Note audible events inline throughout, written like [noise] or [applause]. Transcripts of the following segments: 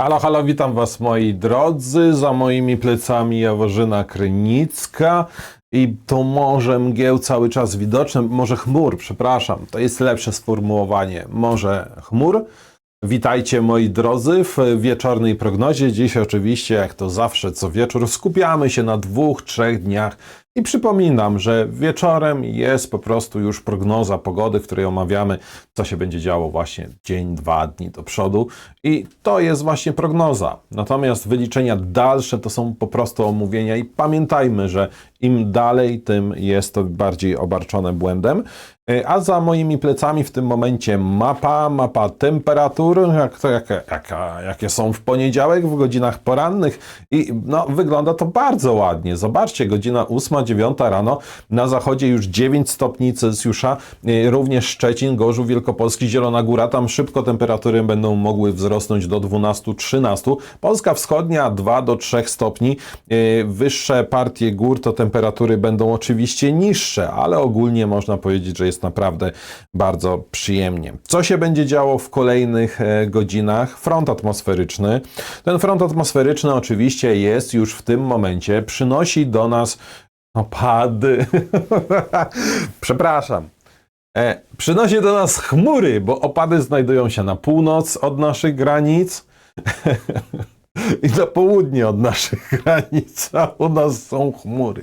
Halo, halo, witam Was moi drodzy. Za moimi plecami Jaworzyna Krynicka i to morze mgieł cały czas widoczne, morze chmur, przepraszam, to jest lepsze sformułowanie, morze chmur. Witajcie moi drodzy w wieczornej prognozie. Dziś oczywiście, jak to zawsze co wieczór, skupiamy się na dwóch, trzech dniach i przypominam, że wieczorem jest po prostu już prognoza pogody, w której omawiamy, co się będzie działo właśnie dzień, dwa dni do przodu. I to jest właśnie prognoza. Natomiast wyliczenia dalsze to są po prostu omówienia i pamiętajmy, że im dalej, tym jest to bardziej obarczone błędem. E, A za moimi plecami w tym momencie mapa, mapa temperatur, jak to, jak, jak, jakie są w poniedziałek w godzinach porannych i no, wygląda to bardzo ładnie. Zobaczcie, godzina 8, 9 rano, na zachodzie już 9 stopni Celsjusza, e, również Szczecin, Gorzów Wielkopolski, Zielona Góra, tam szybko temperatury będą mogły wzrosnąć do 12-13. Polska Wschodnia 2 do 3 stopni, e, wyższe partie gór to temperatury będą oczywiście niższe, ale ogólnie można powiedzieć, że jest naprawdę bardzo przyjemnie. Co się będzie działo w kolejnych e, godzinach? Front atmosferyczny. Ten front atmosferyczny oczywiście jest już w tym momencie, przynosi do nas opady. [laughs] Przepraszam. E, przynosi do nas chmury, bo opady znajdują się na północ od naszych granic [laughs] i na południe od naszych [laughs] granic, a u nas są chmury.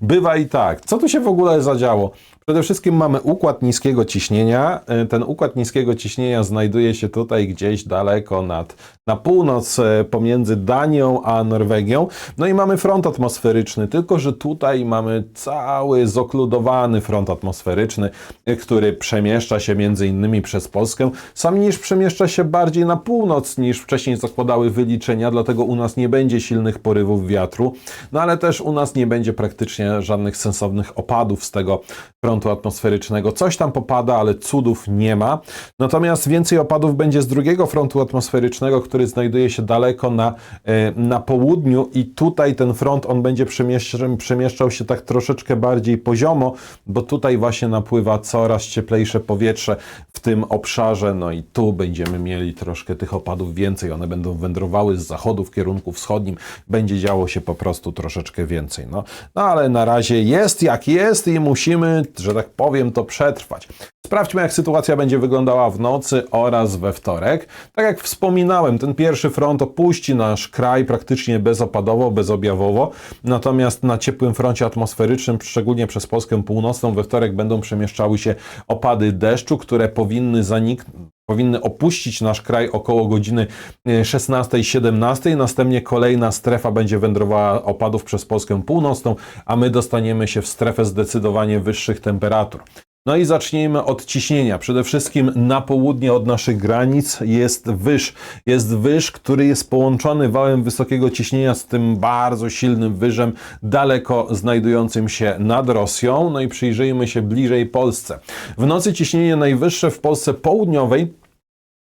Bywa i tak. Co tu się w ogóle zadziało? Przede wszystkim mamy układ niskiego ciśnienia. E, Ten układ niskiego ciśnienia znajduje się tutaj gdzieś daleko nad, na północ e, pomiędzy Danią a Norwegią. No i mamy front atmosferyczny, tylko że tutaj mamy cały zokludowany front atmosferyczny, e, który przemieszcza się między innymi przez Polskę. Sam niż przemieszcza się bardziej na północ niż wcześniej zakładały wyliczenia, dlatego u nas nie będzie silnych porywów wiatru, no ale też u nas nie będzie praktycznie żadnych sensownych opadów z tego frontu atmosferycznego. Coś tam popada, ale cudów nie ma. Natomiast więcej opadów będzie z drugiego frontu atmosferycznego, który znajduje się daleko na, e, na południu i tutaj ten front, on będzie przemieszczał, przemieszczał się tak troszeczkę bardziej poziomo, bo tutaj właśnie napływa coraz cieplejsze powietrze w tym obszarze, no i tu będziemy mieli troszkę tych opadów więcej. One będą wędrowały z zachodu w kierunku wschodnim. Będzie działo się po prostu troszeczkę więcej. No, no ale na razie jest jak jest i musimy, że tak powiem, to przetrwać. Sprawdźmy, jak sytuacja będzie wyglądała w nocy oraz we wtorek. Tak jak wspominałem, ten pierwszy front opuści nasz kraj praktycznie bezopadowo, bezobjawowo. Natomiast na ciepłym froncie atmosferycznym, szczególnie przez Polskę Północną, we wtorek będą przemieszczały się opady deszczu, które powinny zaniknąć powinny opuścić nasz kraj około godziny 16-17. Następnie kolejna strefa będzie wędrowała opadów przez Polskę Północną, a my dostaniemy się w strefę zdecydowanie wyższych temperatur. No i zacznijmy od ciśnienia. Przede wszystkim na południe od naszych granic jest wyż. Jest wyż, który jest połączony wałem wysokiego ciśnienia z tym bardzo silnym wyżem daleko znajdującym się nad Rosją. No i przyjrzyjmy się bliżej Polsce. W nocy ciśnienie najwyższe w Polsce południowej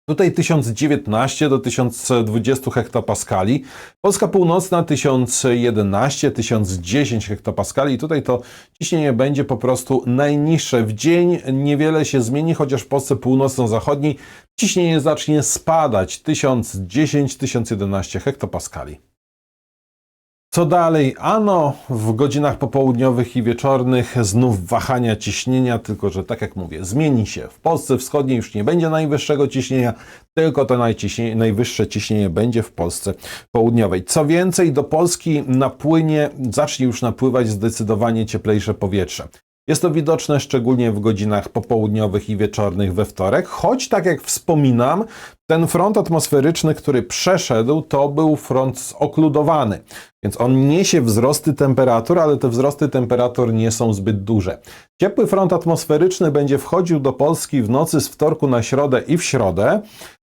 Tutaj 1019 do 1020 hektopaskali. Polska Północna 1011, 1010 hektopaskali. Tutaj to ciśnienie będzie po prostu najniższe. W dzień niewiele się zmieni, chociaż w Polsce Północno-Zachodniej ciśnienie zacznie spadać. 1010-1011 hektopaskali. Co dalej? Ano, w godzinach popołudniowych i wieczornych znów wahania ciśnienia, tylko że tak jak mówię, zmieni się. W Polsce Wschodniej już nie będzie najwyższego ciśnienia, tylko to najwyższe ciśnienie będzie w Polsce Południowej. Co więcej, do Polski napłynie, zacznie już napływać zdecydowanie cieplejsze powietrze. Jest to widoczne szczególnie w godzinach popołudniowych i wieczornych we wtorek, choć tak jak wspominam, ten front atmosferyczny, który przeszedł, to był front okludowany, więc on niesie wzrosty temperatur, ale te wzrosty temperatur nie są zbyt duże. Ciepły front atmosferyczny będzie wchodził do Polski w nocy z wtorku na środę i w środę,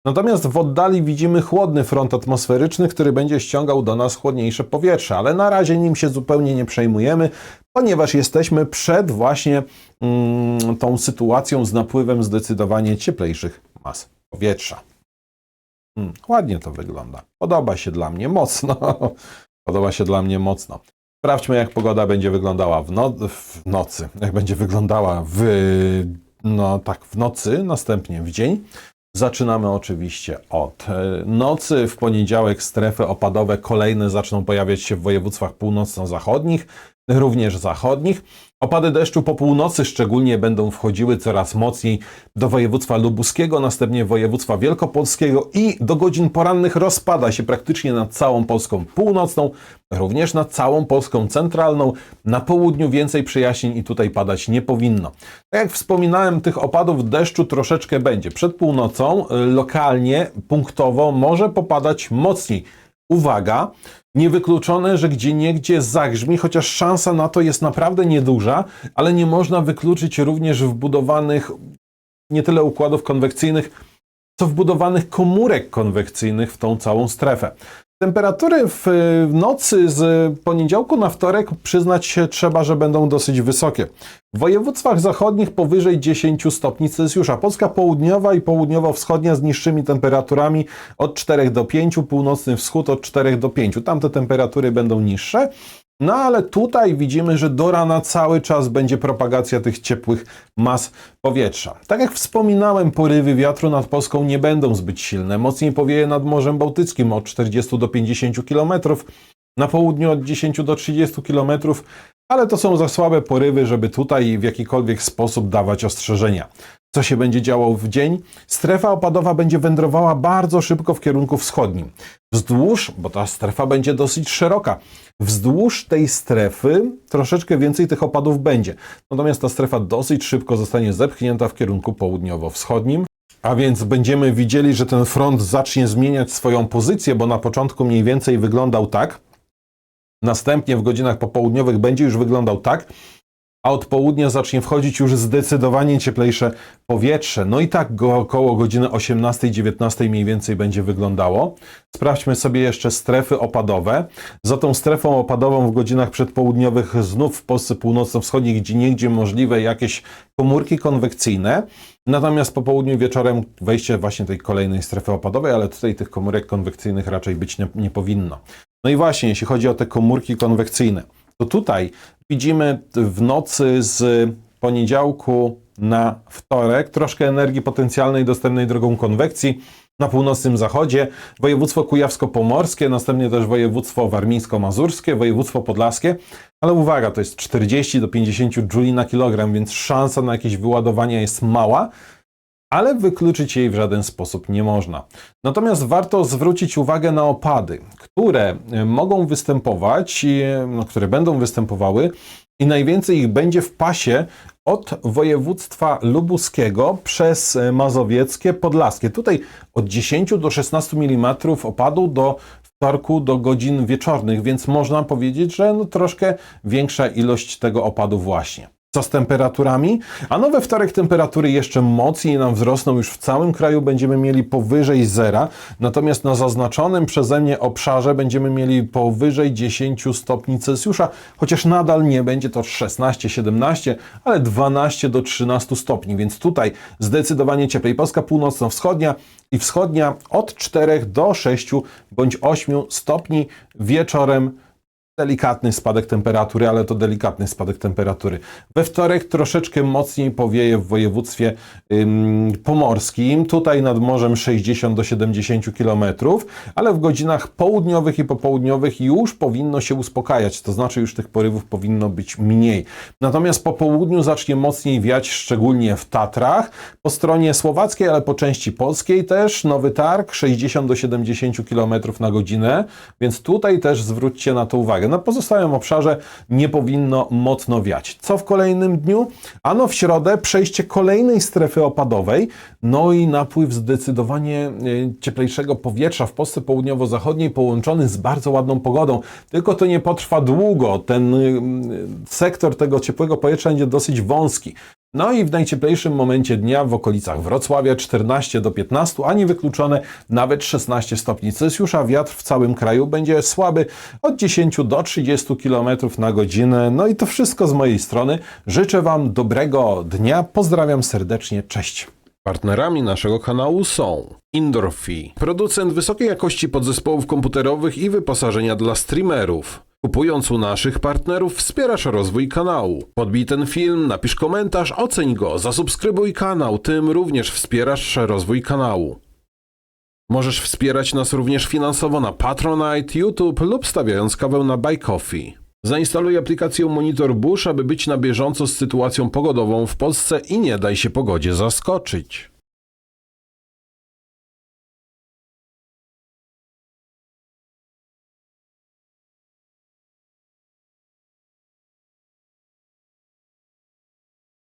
natomiast w oddali widzimy chłodny front atmosferyczny, który będzie ściągał do nas chłodniejsze powietrze, ale na razie nim się zupełnie nie przejmujemy, ponieważ jesteśmy przed właśnie mm, tą sytuacją z napływem zdecydowanie cieplejszych mas powietrza. Hmm, ładnie to wygląda. Podoba się dla mnie mocno. [laughs] Podoba się dla mnie mocno. Sprawdźmy, jak pogoda będzie wyglądała w, no, w nocy. Jak będzie wyglądała w, no, tak, w nocy, następnie w dzień. Zaczynamy oczywiście od e, nocy. W poniedziałek strefy opadowe kolejne zaczną pojawiać się w województwach północno-zachodnich, również zachodnich. Opady deszczu po północy szczególnie będą wchodziły coraz mocniej do województwa lubuskiego, następnie województwa wielkopolskiego i do godzin porannych rozpada się praktycznie nad całą Polską północną, również nad całą Polską centralną. Na południu więcej przejaśnień i tutaj padać nie powinno. Tak jak wspominałem, tych opadów deszczu troszeczkę będzie. Przed północą y, lokalnie, punktowo może popadać mocniej. Uwaga, niewykluczone, że gdzie niegdzie zagrzmi, chociaż szansa na to jest naprawdę nieduża, ale nie można wykluczyć również wbudowanych nie tyle układów konwekcyjnych, co wbudowanych komórek konwekcyjnych w tą całą strefę. Temperatury w nocy z poniedziałku na wtorek przyznać się trzeba, że będą dosyć wysokie. W województwach zachodnich powyżej 10 stopni Celsjusza. Polska południowa i południowo-wschodnia z niższymi temperaturami od 4 do 5, północny wschód od 4 do 5. Tamte temperatury będą niższe. No ale tutaj widzimy, że do rana cały czas będzie propagacja tych ciepłych mas powietrza. Tak jak wspominałem, porywy wiatru nad Polską nie będą zbyt silne. Mocniej powieje nad Morzem Bałtyckim od 40 do 50 km, na południu od 10 do 30 km, ale to są za słabe porywy, żeby tutaj w jakikolwiek sposób dawać ostrzeżenia. Co się będzie działo w dzień? Strefa opadowa będzie wędrowała bardzo szybko w kierunku wschodnim. Wzdłuż, bo ta strefa będzie dosyć szeroka, wzdłuż tej strefy troszeczkę więcej tych opadów będzie. Natomiast ta strefa dosyć szybko zostanie zepchnięta w kierunku południowo-wschodnim. A więc będziemy widzieli, że ten front zacznie zmieniać swoją pozycję, bo na początku mniej więcej wyglądał tak. Następnie w godzinach popołudniowych będzie już wyglądał tak, a od południa zacznie wchodzić już zdecydowanie cieplejsze powietrze. No i tak go około godziny 18-19 mniej więcej będzie wyglądało. Sprawdźmy sobie jeszcze strefy opadowe. Za tą strefą opadową w godzinach przedpołudniowych znów w Polsce północno-wschodniej, gdzie niegdzie możliwe jakieś komórki konwekcyjne. Natomiast po południu wieczorem wejście właśnie tej kolejnej strefy opadowej, ale tutaj tych komórek konwekcyjnych raczej być nie, nie powinno. No i właśnie, jeśli chodzi o te komórki konwekcyjne, to tutaj widzimy w nocy z poniedziałku na wtorek troszkę energii potencjalnej dostępnej drogą konwekcji na północnym zachodzie, województwo kujawsko-pomorskie, następnie też województwo warmińsko-mazurskie, województwo podlaskie, ale uwaga, to jest 40 do 50 jouli na kilogram, więc szansa na jakieś wyładowania jest mała, ale wykluczyć jej w żaden sposób nie można. Natomiast warto zwrócić uwagę na opady, które e, mogą występować, e, no, które będą występowały i najwięcej ich będzie w pasie od województwa lubuskiego przez e, mazowieckie, podlaskie. Tutaj od 10 do 16 mm opadu do wtorku do godzin wieczornych, więc można powiedzieć, że no troszkę większa ilość tego opadu właśnie. Co z temperaturami? A no we wtorek temperatury jeszcze mocniej nam wzrosną, już w całym kraju będziemy mieli powyżej zera, natomiast na zaznaczonym przeze mnie obszarze będziemy mieli powyżej 10 stopni Celsjusza, chociaż nadal nie będzie to 16-17, ale 12 do 13 stopni, więc tutaj zdecydowanie cieplej. Polska północno-wschodnia i wschodnia od 4 do 6 bądź 8 stopni wieczorem delikatny spadek temperatury, ale to delikatny spadek temperatury. We wtorek troszeczkę mocniej powieje w województwie ym, pomorskim, tutaj nad morzem 60 do 70 km, ale w godzinach południowych i popołudniowych już powinno się uspokajać, to znaczy już tych porywów powinno być mniej. Natomiast po południu zacznie mocniej wiać, szczególnie w Tatrach, po stronie słowackiej, ale po części polskiej też, Nowy Targ 60 do 70 km na godzinę, więc tutaj też zwróćcie na to uwagę. Na pozostałym obszarze nie powinno mocno wiać. Co w kolejnym dniu? Ano w środę przejście kolejnej strefy opadowej, no i napływ zdecydowanie e, cieplejszego powietrza w Polsce południowo-zachodniej połączony z bardzo ładną pogodą. Tylko to nie potrwa długo. Ten y, sektor tego ciepłego powietrza będzie dosyć wąski. No i w najcieplejszym momencie dnia w okolicach Wrocławia 14 do 15, a nie wykluczone nawet 16 stopni Celsjusza. Wiatr w całym kraju będzie słaby od 10 do 30 km na godzinę. No i to wszystko z mojej strony. Życzę Wam dobrego dnia. Pozdrawiam serdecznie. Cześć. Partnerami naszego kanału są Indorfi, producent wysokiej jakości podzespołów komputerowych i wyposażenia dla streamerów. Kupując u naszych partnerów wspierasz rozwój kanału. Podbij ten film, napisz komentarz, oceń go, zasubskrybuj kanał, tym również wspierasz rozwój kanału. Możesz wspierać nas również finansowo na Patronite, YouTube lub stawiając kawę na Buy Coffee. Zainstaluj aplikację Monitor Bush, aby być na bieżąco z sytuacją pogodową w Polsce i nie daj się pogodzie zaskoczyć.